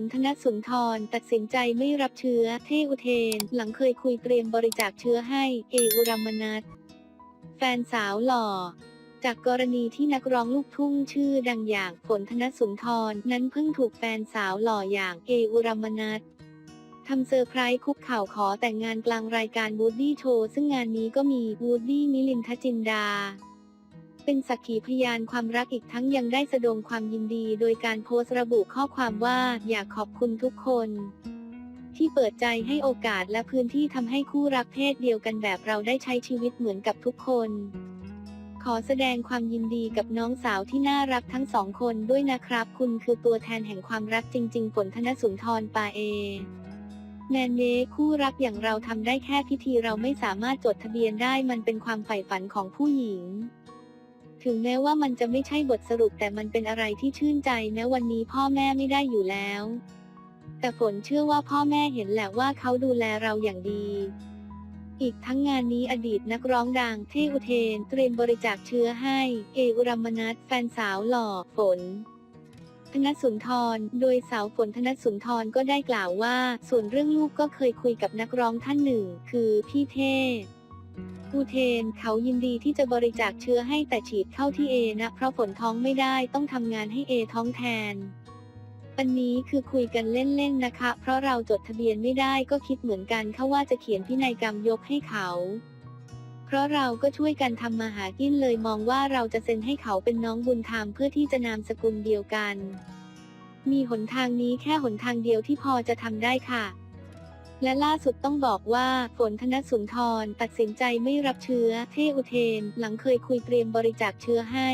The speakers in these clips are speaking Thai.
นธนสุนทร ตัดสินใจไม่รับเชื้อเทอุเทน หลังเคยคุยเตรียมบริจาคเชื้อให้เออุรัมนัทแฟนสาวหล่อจากกรณีที่นักร้องลูกทุ่งชื่อดังอย่างฝนธนสุนทร นั้นเพิ่งถูกแฟนสาวหล่ออย่างเออุรัมมนัททำเซอร์ไพรส์คุกเข่าขอแต่งงานกลางรายการวูดดี้โชว์ซึ่งงานนี้ก็มีวูดดี้มิลินทจินดา เป็นสักขีพยานความรักอีกทั้งยังได้แสดงความยินดี โดยการโพสต์ระบุข้อความว่าอยากขอบคุณทุกคน ที่เปิดใจให้โอกาสและพื้นที่ทำให้คู่รักเพศเดียวกันแบบเราได้ใช้ชีวิตเหมือนกับทุกคน ขอแสดงความยินดีกับน้องสาวที่น่ารักทั้งสองคนด้วยนะครับ คุณคือตัวแทนแห่งความรักจริง ๆ ฝนธนสุนทรปาเอแมนเยคู่รักอย่างเราทำได้แค่พิธีเราไม่สามารถจดทะเบียนได้มันเป็นความใฝ่ฝันของผู้หญิง ถึงแม้ว่ามันจะไม่ใช่บทสรุปแต่มันเป็นอะไรที่ชื่นใจแม้วันนี้พ่อแม่ไม่ได้อยู่แล้ว แต่ฝนเชื่อว่าพ่อแม่เห็นแหละว่าเขาดูแลเราอย่างดี อีกทั้งงานนี้อดีตนักร้องดังเทอุเทน เตรียมบริจาคเชื้อให้ เออุรัมมนัทแฟนสาวหล่อฝนธนสุนทร โดยสาวฝนธนสุนทรก็ได้กล่าวว่า ส่วนเรื่องลูกก็เคยคุยกับนักร้องท่านหนึ่ง คือพี่เท อุเทนเขายินดีที่จะบริจาคเชื้อให้แต่ฉีดเข้าที่เอนะ เพราะฝนท้องไม่ได้ต้องทำงานให้เอท้องแทนอันนี้คือคุยกันเล่นๆนะคะ เพราะเราจดทะเบียนไม่ได้ก็คิดเหมือนกันเขาว่าจะเขียนพินัยกรรมยกให้เขา เพราะเราก็ช่วยกันทำมาหากินเลยมองว่าเราจะเซ็นให้เขาเป็นน้องบุญธรรมเพื่อที่จะนามสกุลเดียวกัน มีหนทางนี้แค่หนทางเดียวที่พอจะทำได้ค่ะ และล่าสุดต้องบอกว่าฝนธนสุนทรตัดสินใจไม่รับเชื้อเทอุเทน หลังเคยคุยเตรียมบริจาคเชื้อให้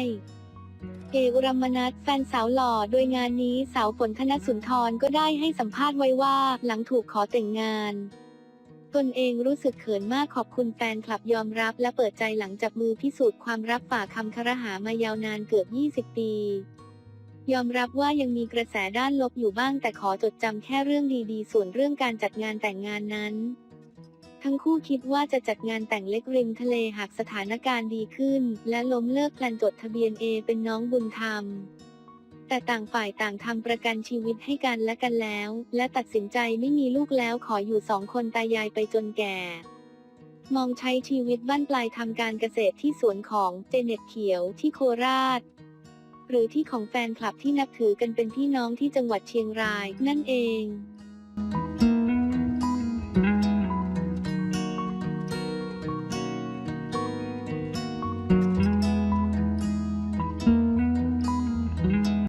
เออุรมนัทแฟนสาวหล่อโดยงานนี้สาวฝนธนสุนทรก็ได้ให้สัมภาษณ์ไว้ว่าหลังถูกขอแต่งงาน ตนเองรู้สึกเขินมากขอบคุณแฟนคลับยอมรับและเปิดใจหลังจับมือพิสูจน์ความรักฝ่าคำครหามายาวนานเกือบ 20 ปี ยอมรับว่ายังมีกระแสด้านลบอยู่บ้างแต่ขอจดจำแค่เรื่องดีๆ ส่วนเรื่องการจัดงานแต่งงานนั้น ทั้งคู่คิดว่าจะจัดงานแต่งเล็กริมทะเลหากสถานการณ์ดีขึ้น และล้มเลิกแพลนจดทะเบียนเอเป็นน้องบุญธรรม แต่ต่างฝ่ายต่างทำประกันชีวิตให้กันและกันแล้ว และตัดสินใจไม่มีลูกแล้วขออยู่สองคนตายายไปจนแก่ มองใช้ชีวิตบ้านปลายทำการเกษตรที่สวนของเจเน็ตเขียวที่โคราช หรือที่ของแฟนคลับที่นับถือกันเป็นพี่น้องที่จังหวัดเชียงรายนั่นเอง